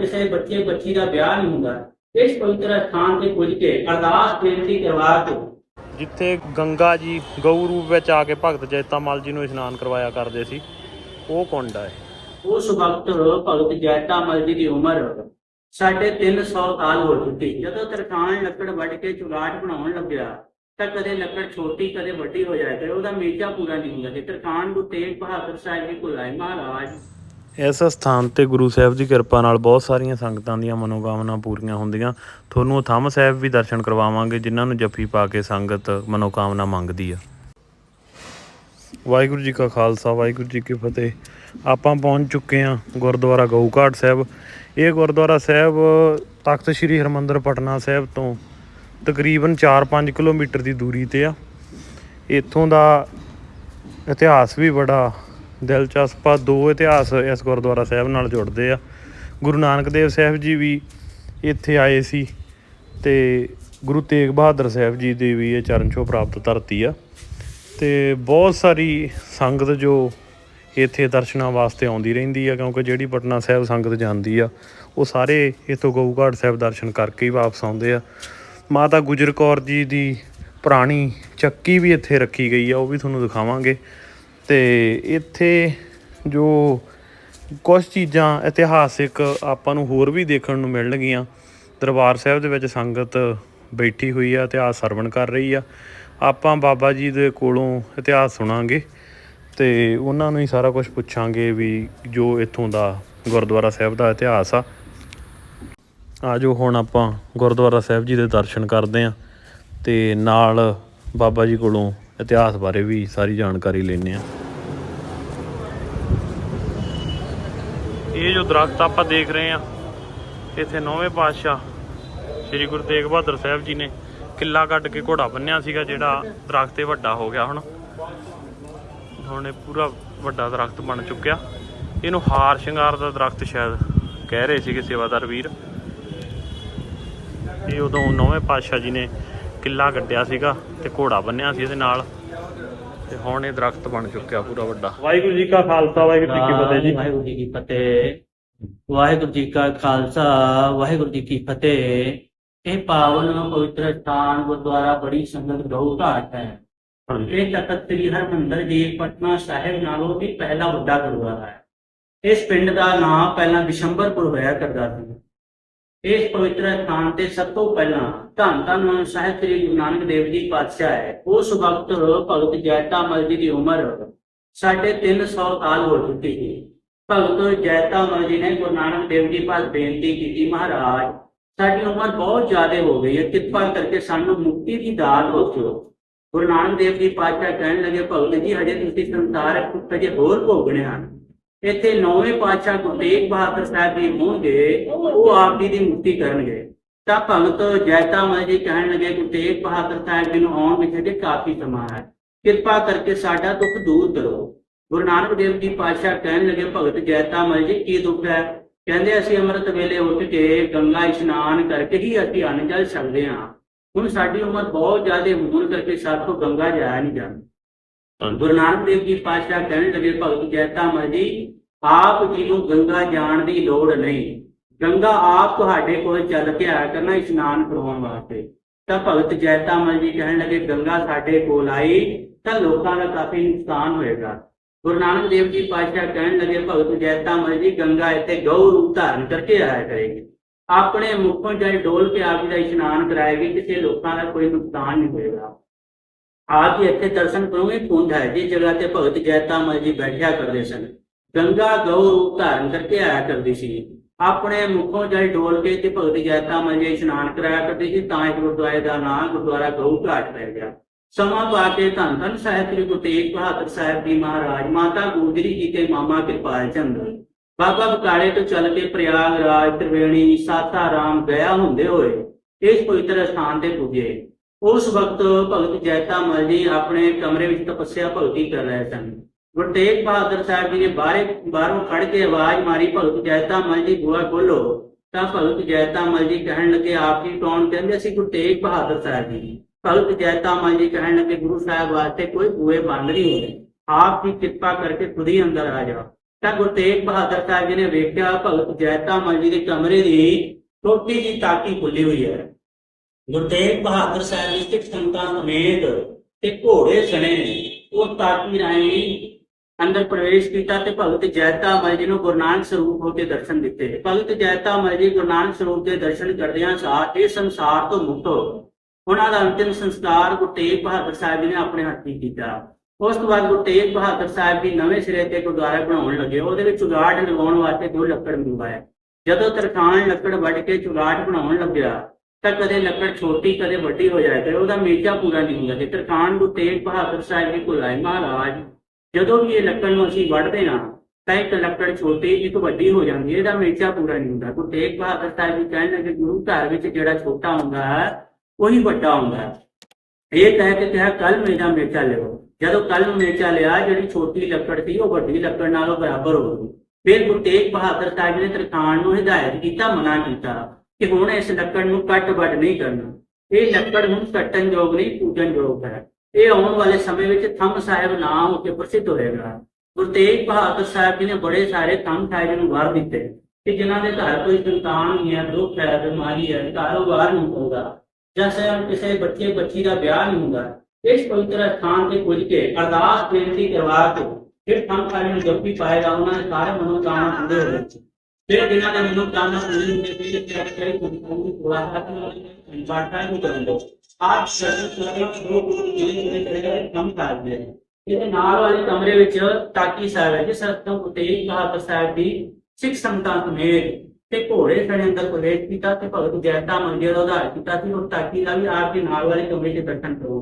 ਕਿਸੇ ਬੱਚੇ ਬੱਚੀ ਦਾ ਵਿਆਹ ਨਹੀਂ ਹੁੰਦਾ ਇਸ ਪਵਿੱਤਰ ਸਥਾਨ ਤੇ ਪੁੱਜ ਕੇ ਅਰਦਾਸ ਬੇਨਤੀ ਕਰਵਾ ਕੇ ਜਿੱਥੇ ਗੰਗਾ ਜੀ ਗਊ ਰੂਪ ਵਿੱਚ ਆ ਕੇ ਭਗਤ ਜੈਤਾ ਮਲ ਜੀ ਨੂੰ ਇਸ਼ਨਾਨ ਕਰਵਾਇਆ ਕਰਦੇ ਸੀ ਉਹ ਕੁੰਡ ਹੈ? ਉਸ ਵਕਤ ਭਗਤ ਜੈਤਾ ਮਲ ਜੀ ਦੀ ਉਮਰ ਸਾਢੇ ਸਾਲ ਹੋ ਚੁੱਕੀ। ਜਦੋਂ ਤਰਖਾਣ ਲੱਕੜ ਵੱਢ ਕੇ ਚੁਗਾਟ ਬਣਾਉਣ ਲੱਗਿਆ ਤਾਂ ਕਦੇ ਲੱਕੜ ਛੋਟੀ ਕਦੇ ਵੱਡੀ ਹੋ ਜਾਏ ਤੇ ਉਹਦਾ ਮੇਜਾ ਪੂਰਾ ਨਹੀਂ ਹੁੰਦਾ। ਸੀ ਤਰਖਾਣ ਗੁਰੂ ਤੇਗ ਬਹਾਦਰ ਸਾਹਿਬ ਜੀ ਕੋਲ ਆਏ ਮਹਾਰਾਜ ਇਸ ਸਥਾਨ ਤੇ ਗੁਰੂ ਸਾਹਿਬ ਦੀ ਕਿਰਪਾ ਨਾਲ ਬਹੁਤ ਸਾਰੀਆਂ ਸੰਗਤਾਂ ਦੀਆਂ ਮਨੋਕਾਮਨਾ ਪੂਰੀਆਂ ਹੁੰਦੀਆਂ। ਤੁਹਾਨੂੰ ਥੰਮ ਸਾਹਿਬ ਵੀ ਦਰਸ਼ਨ ਕਰਵਾਵਾਂਗੇ, ਜਿਨ੍ਹਾਂ ਨੂੰ ਜੱਫੀ ਪਾ ਕੇ ਸੰਗਤ ਮਨੋਕਾਮਨਾ ਮੰਗਦੀ ਆ। ਵਾਹਿਗੁਰੂ ਜੀ ਕਾ ਖਾਲਸਾ, ਵਾਹਿਗੁਰੂ ਜੀ ਕੀ ਫਤਿਹ। ਆਪਾਂ ਪਹੁੰਚ ਚੁੱਕੇ ਹਾਂ ਗੁਰਦੁਆਰਾ ਗਊਘਾਟ ਸਾਹਿਬ। ਇਹ ਗੁਰਦੁਆਰਾ ਸਾਹਿਬ ਤਖਤ ਸ੍ਰੀ ਹਰਮੰਦਰ ਪਟਨਾ ਸਾਹਿਬ ਤੋਂ ਤਕਰੀਬਨ 4-5 ਕਿਲੋਮੀਟਰ ਦੀ ਦੂਰੀ ਤੇ ਆ। ਇੱਥੋਂ ਦਾ ਇਤਿਹਾਸ ਵੀ ਬੜਾ ਦਿਲਚਸਪ ਆ। ਦੋ ਇਤਿਹਾਸ ਇਸ ਗੁਰਦੁਆਰਾ ਸਾਹਿਬ ਨਾਲ ਜੁੜਦੇ ਆ। ਗੁਰੂ ਨਾਨਕ ਦੇਵ ਸਾਹਿਬ ਜੀ ਵੀ ਇੱਥੇ ਆਏ ਸੀ ਤੇ ਗੁਰੂ ਤੇਗ ਬਹਾਦਰ ਸਾਹਿਬ ਜੀ ਦੀ ਵੀ ਇਹ ਚਰਨ ਛੋਹ ਪ੍ਰਾਪਤ ਧਰਤੀ ਆ। ਤੇ ਬਹੁਤ ਸਾਰੀ ਸੰਗਤ ਜੋ ਇੱਥੇ ਦਰਸ਼ਨਾਂ ਵਾਸਤੇ ਆਉਂਦੀ ਰਹਿੰਦੀ ਆ, ਕਿਉਂਕਿ ਜਿਹੜੀ ਪਟਨਾ ਸਾਹਿਬ ਸੰਗਤ ਜਾਂਦੀ ਆ, ਉਹ ਸਾਰੇ ਇੱਥੋਂ ਗਊਘਾਟ ਸਾਹਿਬ ਦਰਸ਼ਨ ਕਰਕੇ ਹੀ ਵਾਪਸ ਆਉਂਦੇ ਆ। ਮਾਤਾ ਗੁਜਰ ਕੌਰ ਜੀ ਦੀ ਪੁਰਾਣੀ ਚੱਕੀ ਵੀ ਇੱਥੇ ਰੱਖੀ ਗਈ ਆ, ਉਹ ਵੀ ਤੁਹਾਨੂੰ ਦਿਖਾਵਾਂਗੇ। ਤੇ ਇੱਥੇ ਜੋ ਕੁਝ ਚੀਜ਼ਾਂ ਇਤਿਹਾਸਿਕ ਆਪਾਂ ਨੂੰ ਹੋਰ ਵੀ ਦੇਖਣ ਨੂੰ ਮਿਲਣਗੀਆਂ ਦਰਬਾਰ ਸਾਹਿਬ ਦੇ ਵਿੱਚ ਸੰਗਤ ਬੈਠੀ ਹੋਈ ਆ, ਇਤਿਹਾਸ ਸਰਵਣ ਕਰ ਰਹੀ ਆ। ਆਪਾਂ ਬਾਬਾ ਜੀ ਦੇ ਕੋਲੋਂ ਇਤਿਹਾਸ ਸੁਣਾਂਗੇ ਤੇ ਉਹਨਾਂ ਨੂੰ ਹੀ ਸਾਰਾ ਕੁਝ ਪੁੱਛਾਂਗੇ ਵੀ ਜੋ ਇੱਥੋਂ ਦਾ ਗੁਰਦੁਆਰਾ ਸਾਹਿਬ ਦਾ ਇਤਿਹਾਸ ਆ। ਆਜੋ ਹੁਣ ਆਪਾਂ ਗੁਰਦੁਆਰਾ ਸਾਹਿਬ ਜੀ ਦੇ ਦਰਸ਼ਨ ਕਰਦੇ ਆਂ ਤੇ ਨਾਲ ਬਾਬਾ ਜੀ ਕੋਲੋਂ ਇਤਿਹਾਸ ਬਾਰੇ ਵੀ ਸਾਰੀ ਜਾਣਕਾਰੀ ਲੈਣੇ ਆ ਇਹ ਜੋ ਦਰਖਤ ਆਪਾਂ ਦੇਖ ਰਹੇ ਆ ਇੱਥੇ ਨੌਵੇਂ ਪਾਤਸ਼ਾਹ ਸ੍ਰੀ ਗੁਰੂ ਤੇਗ ਬਹਾਦਰ ਸਾਹਿਬ ਜੀ ਨੇ ਕਿੱਲਾ ਕੱਢ ਕੇ ਘੋੜਾ ਬੰਨਿਆ ਸੀਗਾ, ਜਿਹੜਾ ਦਰਖਤ ਤੇ ਵੱਡਾ ਹੋ ਗਿਆ ਹੁਣ। ਹੁਣ ਇਹ ਪੂਰਾ ਵੱਡਾ ਦਰਖਤ ਬਣ ਚੁੱਕਿਆ। ਇਹਨੂੰ ਹਾਰ ਸ਼ਿੰਗਾਰ ਦਾ ਦਰਖਤ ਸ਼ਾਇਦ ਕਹਿ ਰਹੇ ਸੀਗੇ ਸੇਵਾਦਾਰ ਵੀਰ। ਇਹ ਉਦੋਂ ਨੌਵੇਂ ਪਾਤਸ਼ਾਹ ਜੀ ਨੇ ਕਿੱਲਾ ਗੱਡਿਆ ਸੀਗਾ। ਤੇ ਘੋੜਾ ਬੰਨਿਆ ਸੀ ਇਹਦੇ ਨਾਲ। ਤੇ ਹੁਣ ਇਹ ਦਰਖਤ ਬਣ ਚੁੱਕਿਆ ਪੂਰਾ ਵੱਡਾ। ਵਾਹਿਗੁਰੂ ਜੀ ਕਾ ਖਾਲਸਾ ਵਾਹਿਗੁਰੂ ਜੀ ਕੀ ਫਤਿਹ ਜੀ। ਵਾਹਿਗੁਰੂ ਜੀ ਕੀ ਫਤਿਹ। ਵਾਹਿਗੁਰੂ ਜੀ ਕਾ ਖਾਲਸਾ ਵਾਹਿਗੁਰੂ ਜੀ ਕੀ ਫਤਿਹ। ਇਹ ਪਾਵਨ ਪਵਿੱਤਰ ਸਥਾਨ ਗੁਰਦੁਆਰਾ ਬੜੀ ਸੰਗਤ ਗਊ ਘਾਟ ਹੈ ਇਹ ਤਖਤ ਸ੍ਰੀ ਹਰਮੰਦਰ ਜੀ ਪਟਨਾ ਸਾਹਿਬ ਨਾਲੋਂ ਵੀ ਪਹਿਲਾ ਵੱਡਾ ਗੁਰਦੁਆਰਾ ਹੈ। ਇਸ ਪਿੰਡ ਦਾ ਨਾਮ ਪਹਿਲਾਂ ਬਿਸ਼ੰਬਰਪੁਰ ਹੋਇਆ ਕਰਦਾ ਸੀ। ਇਸ ਪਵਿੱਤਰ ਸਥਾਨ ਤੇ ਸਭ ਤੋਂ ਪਹਿਲਾਂ ਧੰਨ ਧੰਨ ਸਾਹਿਬ ਸ੍ਰੀ ਗੁਰੂ ਨਾਨਕ ਦੇਵ ਜੀ ਪਾਤਸ਼ਾਹ ਹੈ। ਉਸ ਵਕਤ ਭਗਤ ਜੈਤਾ ਮਲ ਜੀ ਦੀ ਉਮਰ ਸਾਢੇ ਤਿੰਨ ਸੌ ਸਾਲ ਹੋ ਚੁੱਕੀ ਸੀ। ਭਗਤ ਜੈਤਾ ਮਲ ਜੀ ਨੇ ਗੁਰੂ ਨਾਨਕ ਦੇਵ ਜੀ ਪਾਸ ਬੇਨਤੀ ਕੀਤੀ, ਮਹਾਰਾਜ, ਸਾਡੀ ਉਮਰ ਬਹੁਤ ਜ਼ਿਆਦਾ ਹੋ ਗਈ ਹੈ, ਕਿਰਪਾ ਕਰਕੇ ਸਾਨੂੰ ਮੁਕਤੀ ਦੀ ਦਾਤ ਬਖਸ਼ੋ। ਗੁਰੂ ਨਾਨਕ ਦੇਵ ਜੀ ਪਾਤਸ਼ਾਹ ਕਹਿਣ ਲੱਗੇ, ਭਗਤ ਜੀ, ਹਜੇ ਤੁਸੀਂ ਸੰਸਾਰ ਕੁੱਤੇ ਜੇ ਹੋਰ ਭੋਗਣੇ ਹਨ। ਇੱਥੇ ਨੌਵੇਂ ਪਾਤਸ਼ਾਹ ਗੁਰੂ ਤੇਗ ਬਹਾਦਰ ਸਾਹਿਬ ਜੀ ਹੋਣਗੇ, ਉਹ ਆਪ ਜੀ ਦੀ ਮੁਕਤੀ ਕਰਨਗੇ। ਤਾਂ ਭਗਤ ਜੈਤਾ ਮਲ ਜੀ ਕਹਿਣ ਲੱਗੇ, ਗੁਰੂ ਤੇਗ ਬਹਾਦਰ ਸਾਹਿਬ ਜੀ ਨੂੰ ਆਉਣ ਵਿੱਚ ਅਜੇ ਕਾਫੀ ਸਮਾਂ ਹੈ। ਕਿਰਪਾ ਕਰਕੇ ਸਾਡਾ ਦੁੱਖ ਦੂਰ ਕਰੋ। ਗੁਰੂ ਨਾਨਕ ਦੇਵ ਜੀ ਪਾਤਸ਼ਾਹ ਕਹਿਣ ਲੱਗੇ, ਭਗਤ ਜੈਤਾ ਮਲ ਜੀ, ਕੀ ਦੁੱਖ ਹੈ? ਕਹਿੰਦੇ, ਅਸੀਂ ਅੰਮ੍ਰਿਤ ਵੇਲੇ ਉੱਠ ਕੇ ਗੰਗਾ ਇਸ਼ਨਾਨ ਕਰਕੇ ਹੀ ਅਸੀਂ ਅੰਨ ਜਲ ਛਕਦੇ ਹਾਂ। ਹੁਣ ਸਾਡੀ ਉਮਰ ਬਹੁਤ ਜ਼ਿਆਦਾ ਹੋਣ ਕਰਕੇ ਸਾਥੋਂ ਗੰਗਾ ਜਾਇਆ ਨਹੀਂ ਜਾਂਦਾ। ਗੁਰੂ ਨਾਨਕ ਦੇਵ ਜੀ ਪਾਤਸ਼ਾਹ ਕਹਿਣ ਲੱਗੇ, ਭਗਤ ਜੈਤਾ ਮਲ ਆਪ ਜੀ ਨੂੰ ਗੰਗਾ ਜਾਣ ਦੀ ਲੋੜ ਨਹੀਂ। ਗੰਗਾ ਆਪ ਤੁਹਾਡੇ ਕੋਲ ਚੱਲ ਕੇ ਆਇਆ ਕਰਨਾ ਇਸ਼ਨਾਨ ਕਰਵਾਉਣ ਵਾਸਤੇ। ਤਾਂ ਭਗਤ ਜੈਤਾ ਮਲ ਕਹਿਣ ਲੱਗੇ, ਗੰਗਾ ਸਾਡੇ ਕੋਲ ਆਈ, ਤਾਂ ਲੋਕਾਂ ਦਾ ਕਾਫੀ ਨੁਕਸਾਨ ਹੋਏਗਾ। ਗੁਰੂ ਨਾਨਕ ਦੇਵ ਜੀ ਪਾਤਸ਼ਾਹ ਕਹਿਣ ਲੱਗੇ, ਭਗਤ ਜੈਤਾ ਮਲ ਜੀ, ਗੰਗਾ ਇੱਥੇ ਗਊ ਰੂਪ ਧਾਰਨ ਕਰਕੇ ਆਇਆ ਕਰੇਗੀ। ਆਪਣੇ ਮੁਖੋਂ ਜਲ ਡੋਲ ਕੇ ਆਪ ਜੀ ਦਾ ਇਸ਼ਨਾਨ ਕਰਾਏਗੀ, ਕਿਸੇ ਲੋਕਾਂ ਦਾ ਕੋਈ ਨੁਕਸਾਨ ਨਹੀਂ ਹੋਏਗਾ। ਆ ਕੇ ਇੱਥੇ ਦਰਸ਼ਨ ਕਰੋਗੇ ਕੁੰਡ ਹੈ, ਜਿਸ ਜਗ੍ਹਾ ਤੇ ਭਗਤ ਜੈਤਾ ਜੀ ਬੈਠਿਆ ਕਰਦੇ ਸਨ। ਗੰਗਾ, ਗਊ ਰੂਪ ਧਾਰਨ ਕਰਕੇ ਆਇਆ ਕਰਦੀ ਸੀ। ਆਪਣੇ ਮੁਖੋਂ ਜਲ ਡੋਲ ਕੇ ਤੇ ਭਗਤ ਜੈਤਾ ਜੀ ਇਸ਼ਨਾਨ ਕਰਾਇਆ ਕਰਦੀ ਸੀ, ਤਾਂ ਇਸ ਗੁਰਦੁਆਰੇ ਦਾ ਨਾਮ ਗੁਰਦੁਆਰਾ ਗਊ ਘਾਟ ਪੈ ਗਿਆ। ਸਮਾਂ ਪਾ ਕੇ ਧੰਨ ਧੰਨ ਸਾਹਿਬ ਸ੍ਰੀ ਗੁਰੂ ਤੇਗ ਬਹਾਦਰ ਸਾਹਿਬ ਜੀ ਮਹਾਰਾਜ, ਮਾਤਾ ਗੁਜਰੀ ਜੀ ਤੇ ਮਾਮਾ ਕਿਰਪਾਲ ਚੰਦ। ਬਾਬਾ ਬਕਾਲੇ ਤੋਂ ਚੱਲ ਕੇ ਪ੍ਰਯਾਗਰਾਜ, ਤ੍ਰਿਵੇਣੀ ਸਾਸਾਰਾਮ ਗਿਆ ਹੁੰਦੇ ਹੋਏ ਇਸ ਪਵਿੱਤਰ ਸਥਾਨ ਤੇ ਪੁੱਜੇ। ਉਸ ਵਕਤ ਭਗਤ ਜੈਤਾ ਮਲ ਜੀ ਆਪਣੇ ਕਮਰੇ ਵਿੱਚ ਤਪੱਸਿਆ ਭਗਤੀ ਕਰ ਰਹੇ ਸਨ। ਗੁਰੂ ਤੇਗ ਬਹਾਦਰ ਸਾਹਿਬ ਜੀ ਨੇ ਬਾਹਰੇ, ਬਾਹਰੋਂ ਖੜ ਕੇ ਆਵਾਜ਼ ਮਾਰੀ, ਭਗਤ ਜੈਤਾ ਮਲ ਜੀ ਬੁਆ ਖੋਲੋ। ਤਾਂ ਭਗਤ ਜੈਤਾ ਮਲ ਜੀ ਕਹਿਣ ਲੱਗੇ, ਆਪ ਜੀ ਕੌਣ ਕਹਿੰਦੇ ਅਸੀਂ ਗੁਰੂ ਤੇਗ ਬਹਾਦਰ ਸਾਹਿਬ ਜੀ, ਭਗਤ ਜੈਤਾ ਮਲ ਜੀ ਕਹਿਣ ਲੱਗੇ, ਗੁਰੂ ਸਾਹਿਬ ਵਾਸਤੇ ਕੋਈ ਬੂਏ ਬੰਦ ਨਹੀਂ ਹੁੰਦੇ। ਆਪ ਦੀ ਕਿਰਪਾ ਕਰਕੇ ਖੁਦ ਹੀ ਅੰਦਰ ਆ ਜਾਓ। ਤਾਂ ਗੁਰੂ ਤੇਗ ਬਹਾਦਰ ਸਾਹਿਬ ਜੀ ਨੇ ਵੇਖਿਆ, ਭਗਤ ਜੈਤਾ ਮਲ ਜੀ ਦੇ ਕਮਰੇ ਦੀ ਛੋਟੀ ਜੀ ਤਾਕੀ ਖੁੱਲੀ ਹੋਈ ਹੈ। ਗੁਰੂ ਤੇਗ ਬਹਾਦਰ ਸਾਹਿਬ ਜੀ ਸਿੱਖ ਸੰਤਾਂ ਸਮੇਤ ਤੇ ਘੋੜੇ ਸਣੇ। ਉਹ ਟਾਕੀ ਰਾਹੀਂ ਅੰਦਰ ਪ੍ਰਵੇਸ਼ ਕੀਤਾ ਤੇ ਭਗਤ ਜੈਤਾ ਮਲ ਜੀ ਨੂੰ ਗੁਰੂ ਨਾਨਕ ਸਰੂਪ ਹੋ ਕੇ ਦਰਸ਼ਨ ਦਿੱਤੇ। ਭਗਤ ਜੈਤਾ ਮਲ ਜੀ ਗੁਰੂ ਨਾਨਕ ਸਰੂਪ ਦੇ ਦਰਸ਼ਨ ਕਰਦਿਆਂ ਸਾਰ ਇਹ ਸੰਸਾਰ ਤੋਂ ਮੁਕਤ ਹੋ। ਉਹਨਾਂ ਦਾ ਅੰਤਿਮ ਸੰਸਕਾਰ ਗੁਰੂ ਤੇਗ ਬਹਾਦਰ ਸਾਹਿਬ ਜੀ ਨੇ ਆਪਣੇ ਹੱਥੀਂ ਕੀਤਾ। ਉਸ ਤੋਂ ਬਾਅਦ ਗੁਰੂ ਤੇਗ ਬਹਾਦਰ ਸਾਹਿਬ ਜੀ ਨਵੇਂ ਸਿਰੇ ਤੇ ਗੁਰਦੁਆਰਾ ਬਣਾਉਣ ਲੱਗੇ। ਉਹਦੇ ਵਿੱਚ ਚੁਗਾਟ ਲਗਾਉਣ ਵਾਸਤੇ ਦੋ ਲੱਕੜ ਮੰਗਵਾਇਆ ਜਦੋਂ ਤਰਖਾਣ ਲੱਕੜ ਵੱਢ ਕੇ ਚੁਗਾਟ ਬਣਾਉਣ ਲੱਗਿਆ ਤਾਂ ਕਦੇ ਲੱਕੜ ਛੋਟੀ, ਕਦੇ ਵੱਡੀ ਹੋ ਜਾਏ ਤੇ ਉਹਦਾ ਮੇਚਾ ਪੂਰਾ ਨਹੀਂ ਹੁੰਦਾ। ਤੇ ਤਰਖਾਣ ਗੁਰੂ ਤੇਗ ਬਹਾਦਰ ਸਾਹਿਬ ਜੀ ਕੋਲ ਆਏ, ਮਹਾਰਾਜ, ਜਦੋਂ ਵੀ ਇਹ ਲੱਕੜ ਨੂੰ ਅਸੀਂ ਵੱਢਦੇ ਹਾਂ, ਤਾਂ ਇੱਕ ਲੱਕੜ ਛੋਟੀ, ਇੱਕ ਵੱਡੀ ਹੋ ਜਾਂਦੀ ਹੈ। ਇਹਦਾ ਮੇਚਾ ਪੂਰਾ ਨਹੀਂ ਹੁੰਦਾ। ਗੁਰੂ ਤੇਗ ਬਹਾਦਰ ਸਾਹਿਬ ਜੀ ਕਹਿਣ ਲੱਗੇ, ਗੁਰੂ ਘਰ ਵਿੱਚ ਜਿਹੜਾ ਛੋਟਾ ਹੁੰਦਾ ਹੈ, ਉਹੀ ਵੱਡਾ ਹੁੰਦਾ ਹੈ। ਇਹ ਕਹਿ ਕੇ ਕਿਹਾ ਕੱਲ ਮੇਰਾ ਮੇਚਾ ਲਿਓ ਜਦੋਂ ਕੱਲ ਨੂੰ ਮੇਚਾ ਲਿਆ, ਜਿਹੜੀ ਛੋਟੀ ਲੱਕੜ ਸੀ, ਉਹ ਵੱਡੀ ਲੱਕੜ ਨਾਲੋਂ ਬਰਾਬਰ ਹੋ ਗਈ। ਫਿਰ ਗੁਰੂ ਤੇਗ ਬਹਾਦਰ ਸਾਹਿਬ ਜੀ ਨੇ ਤਰਖਾਣ ਨੂੰ ਹਦਾਇਤ ਕੀਤਾ, ਮਨਾ ਕੀਤਾ। ਕਿ ਹੁਣ ਇਸ ਲੱਕੜ ਨੂੰ ਕੱਟ ਵੱਢ ਨਹੀਂ ਕਰਨਾ। ਇਹ ਲੱਕੜ ਹੁਣ ਕੱਟਣ ਯੋਗ ਨਹੀਂ, ਪੂਜਣ ਯੋਗ ਹੈ। ਇਹ ਆਉਣ ਵਾਲੇ ਸਮੇਂ ਵਿੱਚ ਥੰਮ ਸਾਹਿਬ ਨਾ ਹੋ ਪ੍ਰਸਿੱਧ ਹੋਏਗਾ। ਗੁਰੂ ਤੇਗ ਬਹਾਦਰ ਸਾਹਿਬ ਜੀ ਨੇ ਬੜੇ ਸਾਰੇ ਥੰਮ ਸਾਹਿਬ ਨੂੰ ਵਾਰ ਦਿੱਤੇ ਕਿ ਜਿਨ੍ਹਾਂ ਦੇ ਘਰ ਕੋਈ ਸੰਤਾਨ ਨਹੀਂ ਹੈ, ਦੁੱਖ ਹੈ, ਬਿਮਾਰੀ ਹੈ, ਕਾਰੋਬਾਰ ਨਹੀਂ ਹੁੰਦਾ ਜਾਂ ਕਿਸੇ ਬੱਚੇ, ਬੱਚੀ ਦਾ ਵਿਆਹ ਨਹੀਂ ਹੁੰਦਾ। ਇਸ ਪਵਿੱਤਰ ਸਥਾਨ ਤੇ ਪੁੱਜ ਕੇ ਅਰਦਾਸ ਬੇਨਤੀ ਕਰਵਾ ਕੇ ਫਿਰ ਥੰਮ ਨੂੰ ਜਪੀ ਪਾਏਗਾ। ਉਹਨਾਂ ਦੇ ਸਾਰੇ ਮਨੋਕਾਮਨਾ ਪੂਰੇ ਹੋ ਜਾਣਗੇ। ਫਿਰ ਜਿਨ੍ਹਾਂ ਦੇ ਮਨੋਕਾਮਨਾ ਪੂਰੀ ਹੁੰਦੇ ਫਿਰ ਕਿਹੜੇ ਕਿਹੜੇ ਕੋਈ ਥੋੜਾ ਹੱਥ ਨਾਲ ਬਾਟਾ ਨੂੰ ਕਰਨ ਦੋ ਆਪ ਸ਼ਰਨ ਸਰਨ ਦੋ ਗੁਰੂ ਜੀ ਨੇ ਕੰਮ ਕਰਦੇ ਨੇ। ਇਹਦੇ ਨਾਲ ਵਾਲੇ ਕਮਰੇ ਵਿੱਚ ਟਾਕੀ ਸਾਹਿਬ ਹੈ ਜਿਸ ਤੋਂ ਤੇਗ ਬਹਾਦਰ ਸਾਹਿਬ ਦੀ ਸਿੱਖ ਸੰਤਾਂ ਸਮੇਤ ਤੇ ਘੋੜੇ ਸਣੇ ਅੰਦਰ ਪ੍ਰਵੇਸ਼ ਕੀਤਾ ਤੇ ਭਗਤ ਜੈਤਾ ਮੰਦਿਰ ਦਾ ਉਧਾਰ ਕੀਤਾ ਸੀ ਉਹ ਤਾਕੀ ਦਾ ਵੀ ਆਪ ਦੇ ਨਾਲ ਵਾਲੇ ਕਮਰੇ 'ਚ ਦਰਸ਼ਨ ਕਰੋ।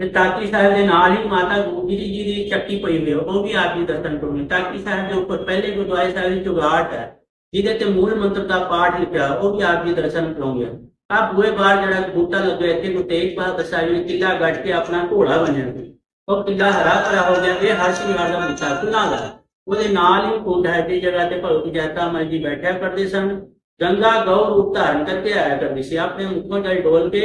ਤੇ ਟਾਕੀ ਸਾਹਿਬ ਦੇ ਨਾਲ ਹੀ ਮਾਤਾ ਗੁਜਰੀ ਜੀ ਦੀ ਚੱਕੀ ਪਈ ਹੋਈ ਹੈ, ਉਹ ਵੀ ਆਪ ਜੀ ਦਰਸ਼ਨ ਕਰੋ ਟਾਕੀ ਸਾਹਿਬ ਦੇ ਉੱਪਰ ਪਹਿਲੇ ਗੁਰਦੁਆਰੇ ਸਾਹਿਬ ਦੀ ਚੁਗਾਟ ਹੈ, ਜਿਹਦੇ ਤੇ ਮੂਲ ਮੰਤਰ ਦਾ ਪਾਠ ਲਿਖਿਆ, ਉਹ ਵੀ ਆਪ ਜੀ ਦਰਸ਼ਨ ਕਰੋਗੇ ਆ ਬੂਹੇ ਬਾਹਰ ਜਿਹੜਾ ਬੂਟਾ ਲੱਗਿਆ, ਇੱਥੇ ਨੂੰ ਤੇਗ ਬਹਾਦਰ ਸਾਹਿਬ ਨੇ ਕਿਲਾ ਗੱਡ ਕੇ ਆਪਣਾ ਘੋੜਾ ਬਣਿਆ ਉਹ ਕਿਲਾ ਹਰਾ ਭਰਾ ਹੋ ਗਿਆ, ਇਹ ਹਰ ਸ਼ਿੰਗਾਰ ਦਾ ਬੂਟਾ ਖੁੱਲਾ ਦਾ ਉਹਦੇ ਨਾਲ ਹੀ ਕੁੰਡ ਹੈ ਦੀ ਜਗ੍ਹਾ ਤੇ ਭਗਤ ਜੈਤਾ ਮਲ ਜੀ ਬੈਠਿਆ ਕਰਦੇ ਸਨ। ਗੰਗਾ ਗਊ ਰੂਪ ਧਾਰਨ ਕਰਕੇ ਆਇਆ ਕਰਦੇ ਸੀ। ਆਪਣੇ ਮੁਖੋਂ ਜਲ ਡੋਲ ਕੇ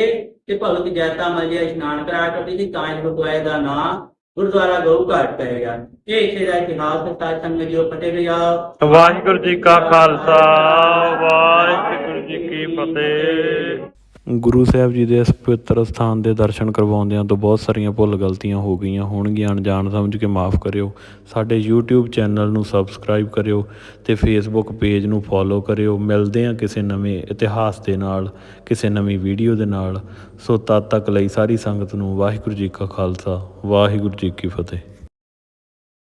ਤੇ ਭਗਤ ਜੈਤਾ ਮਲ ਇਸ਼ਨਾਨ ਕਰਾ ਕਰਦੀ ਸੀ, ਤਾਂ ਇਸ ਗੁਰਦੁਆਰੇ ਦਾ ਨਾਮ ਗੁਰਦੁਆਰਾ ਗਊ ਘਾਟ ਪਏਗਾ ਇਹ ਇੱਥੇ ਦਾ ਇਤਿਹਾਸ ਹੈ, ਸਾਧ ਸੰਗਤ ਜੀ ਫਤਿਹ ਗਿਆ ਵਾਹਿਗੁਰੂ ਜੀ ਕਾ ਖਾਲਸਾ, ਵਾਹਿਗੁਰੂ ਜੀ ਕੀ ਫਤਿਹ। ਗੁਰੂ ਸਾਹਿਬ ਜੀ ਦੇ ਇਸ ਪਵਿੱਤਰ ਸਥਾਨ ਦੇ ਦਰਸ਼ਨ ਕਰਵਾਉਂਦਿਆਂ ਤੋਂ ਬਹੁਤ ਸਾਰੀਆਂ ਭੁੱਲ ਗਲਤੀਆਂ ਹੋ ਗਈਆਂ ਹੋਣਗੀਆਂ। ਅਣਜਾਣ ਸਮਝ ਕੇ ਮਾਫ ਕਰਿਓ। ਸਾਡੇ YouTube ਚੈਨਲ ਨੂੰ ਸਬਸਕ੍ਰਾਈਬ ਕਰਿਓ ਤੇ Facebook ਪੇਜ ਨੂੰ ਫੋਲੋ ਕਰਿਓ। ਮਿਲਦੇ ਹਾਂ ਕਿਸੇ ਨਵੇਂ ਇਤਿਹਾਸ ਦੇ ਨਾਲ, ਕਿਸੇ ਨਵੀਂ ਵੀਡੀਓ ਦੇ ਨਾਲ। ਸੋ ਤਦ ਤੱਕ ਲਈ ਸਾਰੀ ਸੰਗਤ ਨੂੰ ਵਾਹਿਗੁਰੂ ਜੀ ਕਾ ਖਾਲਸਾ, ਵਾਹਿਗੁਰੂ ਜੀ ਕੀ ਫਤਿਹ।